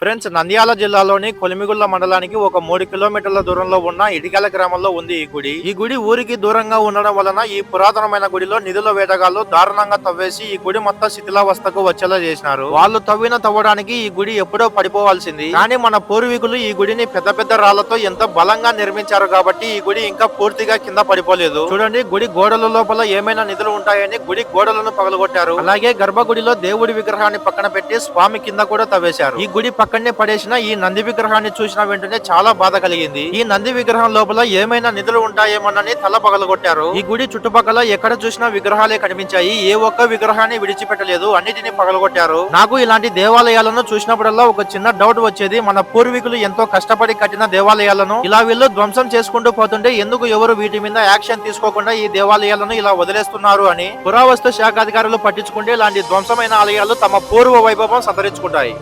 Friends Nandyal జిల్లాలోని కొలిమిగుళ్ళ మండలానికి ఒక మూడు కిలోమీటర్ల దూరంలో ఉన్న ఇటికల గ్రామంలో ఉంది ఈ గుడి. ఈ గుడి ఊరికి దూరంగా ఉండడం వలన ఈ పురాతనమైన గుడిలో నిధుల వేటగాళ్ళు దారుణంగా తవ్వేసి ఈ గుడి మొత్తం శిథిలావస్థకు వచ్చేలా చేసినారు. వాళ్ళు తవ్విన తవ్వడానికి ఈ గుడి ఎప్పుడో పడిపోవాల్సింది. కానీ మన పూర్వీకులు ఈ గుడిని పెద్ద పెద్ద రాళ్ళతో ఎంత బలంగా నిర్మించారు కాబట్టి ఈ గుడి ఇంకా పూర్తిగా కింద పడిపోలేదు. చూడండి గుడి గోడల లోపల ఏమైనా నిధులు ఉంటాయని గుడి గోడలను పగలగొట్టారు. అలాగే గర్భగుడిలో దేవుడి విగ్రహాన్ని పక్కన పెట్టి స్వామి కింద కూడా తవ్వేశారు. ఈ గుడి పక్కనే పడేసిన ఈ నంది విగ్రహాన్ని చూసిన వెంటనే చాలా బాధ కలిగింది. ఈ నంది విగ్రహం లోపల ఏమైనా నిధులు ఉంటాయేమోనని తల పగలగొట్టారు. ఈ గుడి చుట్టుపక్కల ఎక్కడ చూసినా విగ్రహాలే కనిపించాయి. ఏ ఒక్క విగ్రహాన్ని విడిచిపెట్టలేదు. అన్నిటిని పగలగొట్టారు. నాకు ఇలాంటి దేవాలయాలను చూసినప్పుడల్లా ఒక చిన్న డౌట్ వచ్చేది. మన పూర్వీకులు ఎంతో కష్టపడి కట్టిన దేవాలయాలను ఇలా వీళ్ళు ధ్వంసం చేసుకుంటూ పోతుంటే ఎందుకు ఎవరు వీటి మీద యాక్షన్ తీసుకోకుండా ఈ దేవాలయాలను ఇలా వదిలేస్తున్నారు అని పురావస్తు శాఖ అధికారులు పట్టించుకుంటే ఇలాంటి ధ్వంసమైన ఆలయాలు తమ పూర్వ వైభవం సంతరించుకుంటాయి.